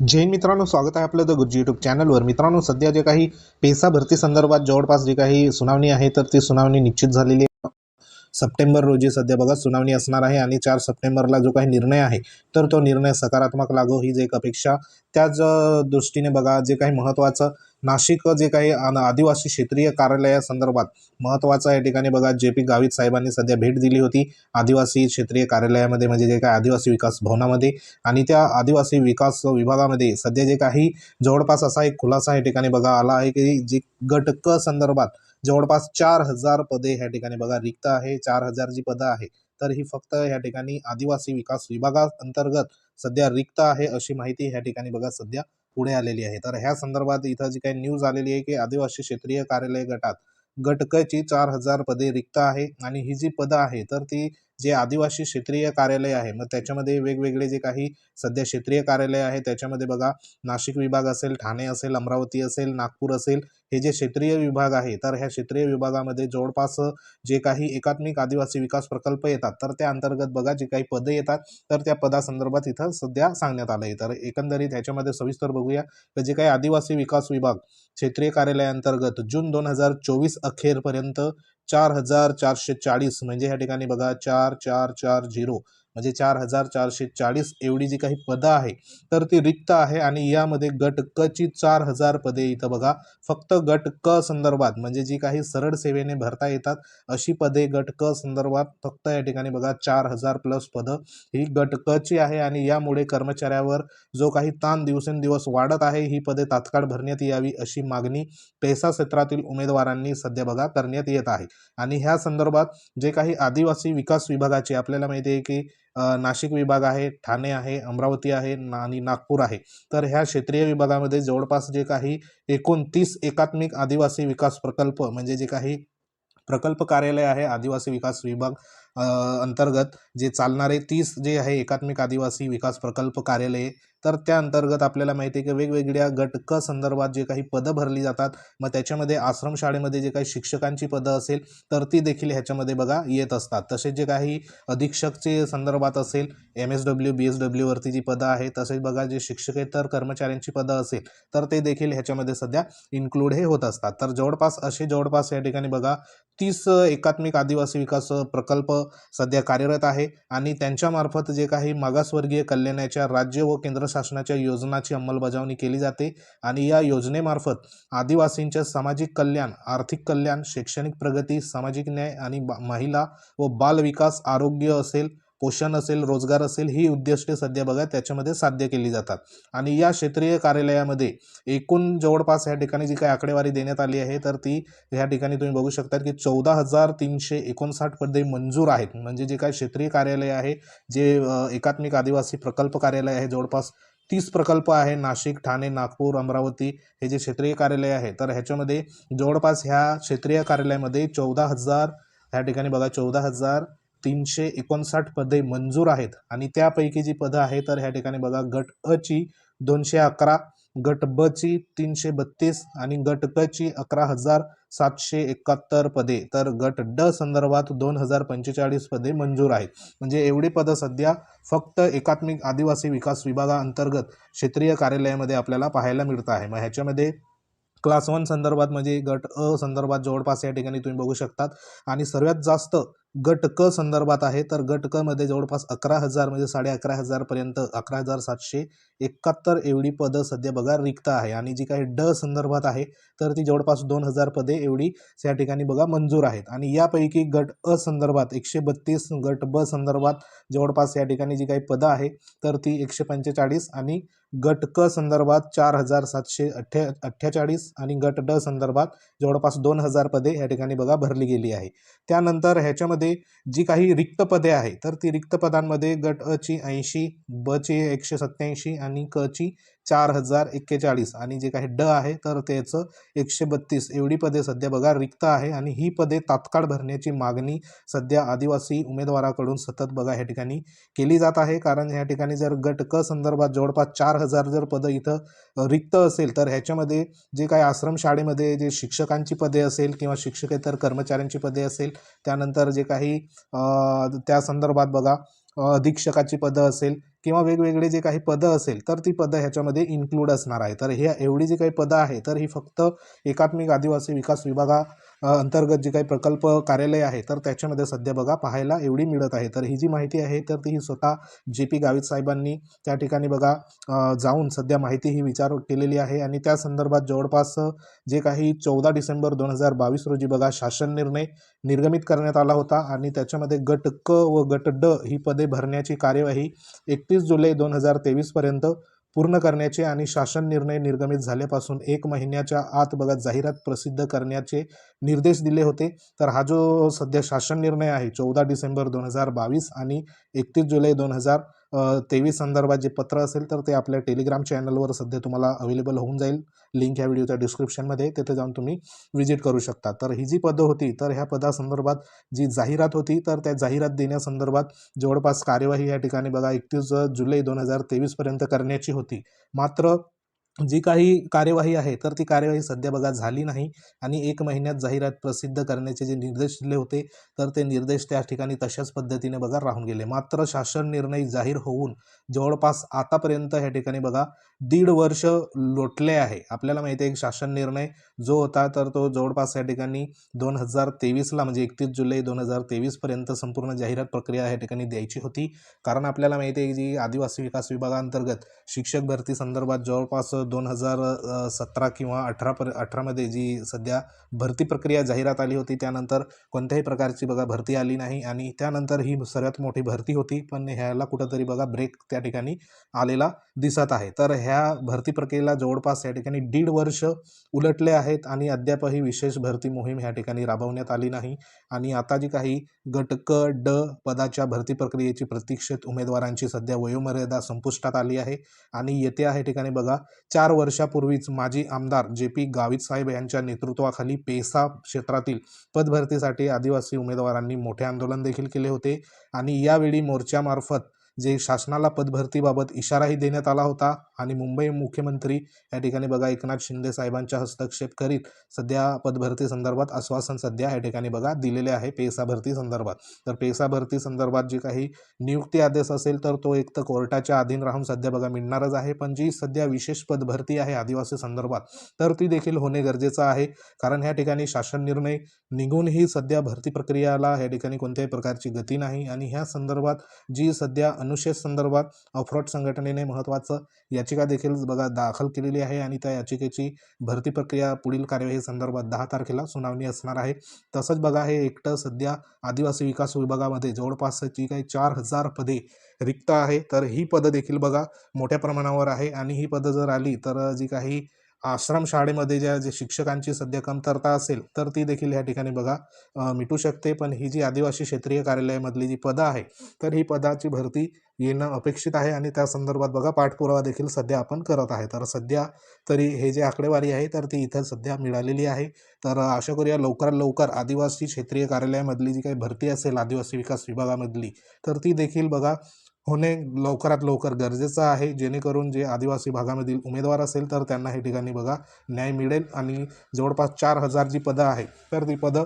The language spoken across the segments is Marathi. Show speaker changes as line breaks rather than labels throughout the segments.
जैन मित्रांनो स्वागत आहे आपलं द गुरुजी युट्यूब चॅनलवर मित्रांनो सध्या जे काही पेसा भरती संदर्भात जवळपास जी काही सुनावणी आहे तर ती सुनावणी निश्चित झालेली सप्टेंबर रोजी सध्या बघा सुनावणी असणार आहे आणि चार सप्टेंबरला जो काही निर्णय आहे तर तो निर्णय सकारात्मक लागो ही जे एक अपेक्षा. त्याच दृष्टीने बघा जे काही महत्त्वाचं नाशिक जे काही आदिवासी क्षेत्रीय कार्यालयासंदर्भात महत्त्वाचं या ठिकाणी बघा जे पी गावित साहेबांनी सध्या भेट दिली होती आदिवासी क्षेत्रीय कार्यालयामध्ये म्हणजे जे काही आदिवासी विकास भवनामध्ये आणि त्या आदिवासी विकास विभागामध्ये सध्या जे काही जवळपास असा एक खुलासा या ठिकाणी बघा आला आहे की जे गट क संदर्भात जवळपास चार हजार पदे ह्या ठिकाणी बघा रिक्त आहे चार हजार जी पदं आहे तर ही फक्त ह्या ठिकाणी आदिवासी विकास विभागाअंतर्गत सध्या रिक्त आहे अशी माहिती ह्या ठिकाणी बघा सध्या पुढे आलेली आहे. तर ह्या संदर्भात इथं जी काही न्यूज आलेली आहे की आदिवासी क्षेत्रीय कार्यालय गटात गटकची चार हजार पदे रिक्त आहे आणि ही जी पदं आहे तर ती जे आदिवासी क्षेत्रीय कार्यालय आहे मग त्याच्यामध्ये वेगवेगळे जे काही सध्या क्षेत्रीय कार्यालय आहे त्याच्यामध्ये बघा नाशिक विभाग असेल ठाणे असेल अमरावती असेल नागपूर असेल हे जे क्षेत्रीय विभाग आहे तर ह्या क्षेत्रीय विभागामध्ये जवळपास जे काही एकात्मिक आदिवासी विकास प्रकल्प येतात तर त्या अंतर्गत बघा जे काही पदं येतात तर त्या पदासंदर्भात इथं सध्या सांगण्यात आलं आहे तर एकंदरीत ह्याच्यामध्ये सविस्तर बघूया तर जे काही आदिवासी विकास विभाग क्षेत्रीय कार्यालयाअंतर्गत जून दोन हजार चोवीस अखेरपर्यंत चार हजार चारशे चाळीस. म्हणजे ह्या ठिकाणी बघा चार चार चार झिरो. म्हणजे चार हजार चारशे चाळीस एवढी जी काही पदं आहे तर ती रिक्त आहे आणि यामध्ये गट क ची चार हजार पदे इथं बघा. फक्त गट क संदर्भात म्हणजे जी काही सरळ सेवेने भरता येतात अशी पदे गट क संदर्भात फक्त या ठिकाणी बघा चार हजार प्लस पदं ही गट क ची आहे आणि यामुळे कर्मचाऱ्यावर जो काही ताण दिवसेंदिवस वाढत आहे ही पदे तात्काळ भरण्यात यावी अशी मागणी पेसा क्षेत्रातील उमेदवारांनी सध्या बघा करण्यात येत आहे. आणि ह्या संदर्भात जे काही आदिवासी विकास विभागाचे आपल्याला माहिती आहे की नाशिक विभाग आहे ठाणे आहे अमरावती आहे ना आणि नागपूर आहे. तर ह्या क्षेत्रीय विभागामध्ये जवळपास जे काही एकोणतीस एकात्मिक आदिवासी विकास प्रकल्प म्हणजे जे काही प्रकल्प कार्यालय आहे आदिवासी विकास विभाग अंतर्गत जे चालणारे तीस जे आहे एकात्मिक आदिवासी विकास प्रकल्प कार्यालये तर त्या अंतर्गत आपल्याला माहिती आहे की वेगवेगळ्या घटक संदर्भात जे काही पदं भरली जातात मग त्याच्यामध्ये आश्रमशाळेमध्ये जे काही शिक्षकांची पदं असेल तर ती देखील ह्याच्यामध्ये बघा येत असतात. तसेच जे काही अधीक्षकचे संदर्भात असेल M S W B S डब्ल्यूवरती जी पदं आहेत तसेच बघा जे शिक्षकेतर कर्मचाऱ्यांची पदं असेल तर ते देखील ह्याच्यामध्ये सध्या इन्क्लूड हे होत असतात. तर जवळपास असे जवळपास या ठिकाणी बघा तीस एकात्मिक आदिवासी विकास प्रकल्प सध्या कार्यरत आहे आणि त्यांच्यामार्फत जे काही मागासवर्गीय कल्याणाच्या राज्य व केंद्र शासनाच्या योजनाची अंमलबजावणी केली जाते आणि या योजनेमार्फत आदिवासींच्या सामाजिक कल्याण आर्थिक कल्याण शैक्षणिक प्रगती सामाजिक न्याय आणि महिला व बाल विकास आरोग्य असेल पोषण असेल रोजगार असेल ही उद्दिष्टे सध्या बघा त्याच्यामध्ये साध्य केली जातात. आणि या क्षेत्रीय कार्यालयामध्ये एकूण जवळपास ह्या ठिकाणी जी काही आकडेवारी देण्यात आली आहे तर ती ह्या ठिकाणी तुम्ही बघू शकता की चौदा हजार तीनशे एकोणसाठ पदे मंजूर आहेत. म्हणजे जे काही क्षेत्रीय कार्यालय आहे जे एकात्मिक आदिवासी प्रकल्प कार्यालय आहे जवळपास तीस प्रकल्प आहे नाशिक ठाणे नागपूर अमरावती हे जे क्षेत्रीय कार्यालय आहे तर ह्याच्यामध्ये जवळपास ह्या क्षेत्रीय कार्यालयामध्ये चौदा हजार ह्या ठिकाणी बघा चौदा हजार तीनशे एकोणसाठ पदे मंजूर आहेत. आणि त्यापैकी जी पदं आहे तर ह्या ठिकाणी बघा गट अ ची दोनशे अकरा गट ब ची तीनशे बत्तीस आणि गट क ची अकरा हजार सातशे एकाहत्तर पदे. तर गट ड संदर्भात दोन हजार पंचेचाळीस पदे मंजूर आहेत. म्हणजे एवढी पदं सध्या फक्त एकात्मिक आदिवासी विकास विभागाअंतर्गत क्षेत्रीय कार्यालयामध्ये आपल्याला पाहायला मिळतं आहे. मग ह्याच्यामध्ये क्लास वन संदर्भात म्हणजे गट अ संदर्भात जवळपास या ठिकाणी तुम्ही बघू शकतात. आणि सर्वात जास्त गट क संदर्भात आहे. तर गट क मध्ये जवळपास अकरा हजार म्हणजे साडे अकरा हजारपर्यंत अकरा हजार सातशे एकाहत्तर एवढी पदं सध्या बघा रिक्त आहे. आणि जी काही ड संदर्भात आहे तर ती जवळपास दोन हजार पदे एवढी या ठिकाणी बघा मंजूर आहेत. आणि यापैकी गट अ संदर्भात एकशे बत्तीस गट ब संदर्भात जवळपास या ठिकाणी जी काही पदं आहे तर ती एकशे पंचेचाळीस आणि गट क संदर्भात चार हजार सातशे अठ्ठे अठ्ठेचाळीस आणि गट ड संदर्भात जवळपास दोन हजार पदे या ठिकाणी बघा भरली गेली आहे. त्यानंतर ह्याच्यामध्ये जी काही रिक्त पदे आहे तर ती रिक्त पदांमध्ये गट अ ची ऐंशी ब ची एकशे सत्त्याऐंशी आणि क ची चार हजार एक्केचाळीस. आणि जे काही ड आहे तर त्याचं एकशे बत्तीस एवढी पदे सध्या बघा रिक्त आहे आणि ही पदे तात्काळ भरण्याची मागणी सध्या आदिवासी उमेदवाराकडून सतत बघा ह्या ठिकाणी केली जात आहे. कारण ह्या ठिकाणी जर गट क संदर्भात जवळपास चार हजार जर पदं इथं रिक्त असेल तर ह्याच्यामध्ये जे काही आश्रमशाळेमध्ये जे शिक्षकांची पदे असेल किंवा शिक्षकेतर कर्मचाऱ्यांची पदे असेल त्यानंतर जे काही त्या संदर्भात बघा अधीक्षकाची पदं असेल किंवा वेगवेगळे जे काही पदं असेल तर ती पदं ह्याच्यामध्ये इन्क्लूड असणार आहे. तर हे एवढी जी काही पदं आहे तर ही फक्त एकात्मिक आदिवासी विकास विभागा अंतर्गत जे काही प्रकल्प कार्यालय आहे तर त्याच्यामध्ये सध्या बघा पाहायला एवढी मिळत आहे. तर ही जी माहिती आहे तर ती ही स्वतः जे पी गावित साहेबांनी त्या ठिकाणी बघा जाऊन सध्या माहिती ही विचार केलेली आहे. आणि त्या संदर्भात जवळपास जे काही चौदा डिसेंबर दोन हजार बावीस रोजी बघा शासन निर्णय निर्गमित करण्यात आला होता. आणि त्याच्यामध्ये गट क व गट ड ही पदे भरण्याची कार्यवाही एक एकतीस जुलै दोन हजार तेवीसपर्यंत पूर्ण करण्याचे आणि शासन निर्णय निर्गमित झाल्यापासून एक महिन्याच्या आत बघा जाहिरात प्रसिद्ध करण्याचे निर्देश दिले होते. तर हा जो सध्या शासन निर्णय आहे चौदा डिसेंबर दोन हजार बावीस आणि एकतीस जुलै दोन हजार तेवीस संदर्भात जे पत्र असेल तर ते आपल्या टेलिग्राम चॅनलवर सध्या तुम्हाला अवेलेबल होऊन जाईल. लिंक ह्या व्हिडिओच्या डिस्क्रिप्शनमध्ये तिथे जाऊन तुम्ही व्हिजिट करू शकता. तर ही जी पदं होती तर ह्या पदासंदर्भात जी जाहिरात होती तर त्या जाहिरात देण्यासंदर्भात जवळपास कार्यवाही या ठिकाणी बघा एकतीस जुलै दोन हजार तेवीसपर्यंत करण्याची होती. मात्र जी काही कार्यवाही आहे तर ती कार्यवाही सध्या बघा झाली नाही आणि एक महिन्यात जाहिरात प्रसिद्ध करण्याचे जे निर्देश दिले होते तर ते निर्देश त्या ठिकाणी तशाच पद्धतीने बघा राहून गेले. मात्र शासन निर्णय जाहीर होऊन जवळपास आतापर्यंत ह्या ठिकाणी बघा दीड वर्ष लोटले आहे. आपल्याला माहिती आहे शासन निर्णय जो होता तर तो जवळपास या ठिकाणी दोन हजार तेवीसला म्हणजे एकतीस जुलै दोन हजार तेवीसपर्यंत संपूर्ण जाहिरात प्रक्रिया या ठिकाणी द्यायची होती. कारण आपल्याला माहिती आहे की जी आदिवासी विकास विभागांतर्गत शिक्षक भरती संदर्भात जवळपास दोन हजार सतरा किंवा अठरा पर अठरामध्ये जी सध्या भरती प्रक्रिया जाहिरात आली होती त्यानंतर कोणत्याही प्रकारची बघा भरती आली नाही आणि त्यानंतर ही सर्वात मोठी भरती होती पण ह्याला कुठंतरी बघा ब्रेक त्या ठिकाणी आलेला दिसत आहे. तर ह्या भरती प्रक्रियेला जवळपास या ठिकाणी दीड वर्ष उलटले आहेत आणि अद्यापही विशेष भरती मोहीम ह्या ठिकाणी राबवण्यात आली नाही. आणि आता जी काही गट क ड पदाच्या भरती प्रक्रियेची प्रतीक्षित उमेदवारांची सध्या वयोमर्यादा संपुष्टात आली आहे आणि येते आहे ठिकाणी बघा चार वर्षापूर्वीच माजी आमदार जे पी गावित साहेब यांच्या नेतृत्वाखाली पेसा क्षेत्रातील पदभरतीसाठी आदिवासी उमेदवारांनी मोठे आंदोलन देखील केले होते. आणि यावेळी मोर्चामार्फत जे शासनाला पदभरतीबाबत इशाराही देण्यात आला होता आणि मुंबई मुख्यमंत्री या ठिकाणी बघा एकनाथ शिंदे साहेबांच्या हस्तक्षेप करीत सध्या पदभरती संदर्भात आश्वासन सध्या या ठिकाणी बघा दिलेले आहे पेसा भरती संदर्भात. तर पेसा भरती संदर्भात जी काही नियुक्ती आदेश असेल तर तो एक तर कोर्टाच्या अधीन राहून सध्या बघा मिळणारच आहे पण जी सध्या विशेष पदभरती आहे आदिवासी संदर्भात तर ती देखील होणे गरजेचं आहे. कारण ह्या ठिकाणी शासन निर्णय निघूनही सध्या भरती प्रक्रियाला या ठिकाणी कोणत्याही प्रकारची गती नाही आणि ह्या संदर्भात जी सध्या अनुच्छेद संदर्भात अफ्रॉड संघटनेने महत्त्वाचं याचिका देखील बघा दाखल केलेली आहे आणि त्या याचिकेची भरती प्रक्रिया पुढील कार्यवाही संदर्भात दहा तारखेला सुनावणी असणार आहे. तसंच बघा हे एकटं सध्या आदिवासी विकास विभागामध्ये जवळपास जी काही चार हजार पदे रिक्त आहे तर ही पदं देखील बघा मोठ्या प्रमाणावर आहे आणि ही पदं जर आली तर जी काही आश्रम शाळेमध्ये ज्या जे शिक्षकांची सध्या कमतरता असेल तर ती देखील या ठिकाणी बघा मिटू शकते. पण ही जी आदिवासी क्षेत्रीय कार्यालयामधली जी पदं आहे तर ही पदाची भरती येणं अपेक्षित आहे आणि त्या संदर्भात बघा पाठपुरावा देखील सध्या आपण करत आहे. तर सध्या तरी हे जे आकडेवारी आहे तर ती इथं सध्या मिळालेली आहे. तर आशा करूया लवकरात लवकर आदिवासी क्षेत्रीय कार्यालयामधली जी काही भरती असेल आदिवासी विकास विभागामधली तर ती देखील बघा होणे लवकरात लवकर गरजेचं आहे. जेणेकरून जे आदिवासी भागामधील उमेदवार असेल तर त्यांना हे ठिकाणी बघा न्याय मिळेल. आणि जवळपास चार हजार जी पदं आहेत तर ती पदं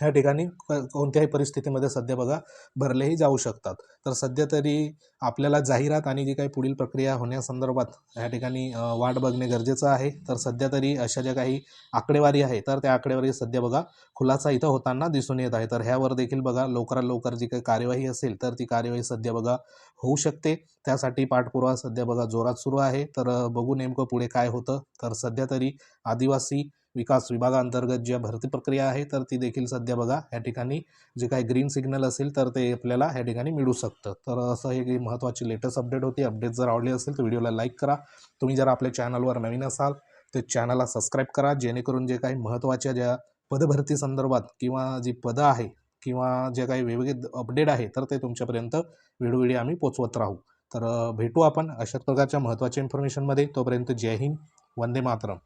ह्या ठिकाणी क- कोणत्याही परिस्थितीमध्ये सध्या बघा भरलेही जाऊ शकतात. तर सध्या तरी आपल्याला जाहिरात आणि जी काही पुढील प्रक्रिया होण्यासंदर्भात ह्या ठिकाणी वाट बघणे गरजेचं आहे. तर सध्या तरी अशा ज्या काही आकडेवारी आहे तर त्या आकडेवारी सध्या बघा खुलासा इथं होताना दिसून येत आहे. तर ह्यावर देखील बघा लवकरात लवकर जी काही कार्यवाही असेल तर ती कार्यवाही सध्या बघा होऊ शकते. त्यासाठी पाठपुरावा सध्या बघा जोरात सुरू आहे. तर बघू नेमकं पुढे काय होतं. तर सध्या तरी आदिवासी विकास विभागाअंतर्गत ज्या भरती प्रक्रिया आहे तर ती देखील सध्या बघा या ठिकाणी जे काही ग्रीन सिग्नल असेल तर ते आपल्याला या ठिकाणी मिळू शकतं. तर असं हे काही महत्त्वाची लेटेस्ट अपडेट होती. अपडेट जर आवडली असेल तर व्हिडिओला लाईक करा. तुम्ही जर आपल्या चॅनलवर नवीन असाल तर चॅनलला सबस्क्राईब करा. जेणेकरून जे काही महत्त्वाच्या ज्या पदभरती संदर्भात किंवा जी पदं आहे किंवा जे काही वेगवेगळे अपडेट आहे तर ते तुमच्यापर्यंत वेळोवेळी आम्ही पोचवत राहू. तर भेटू आपण अशाच प्रकारच्या महत्त्वाच्या इन्फॉर्मेशनमध्ये तोपर्यंत जय हिंद. वंदे मातरम.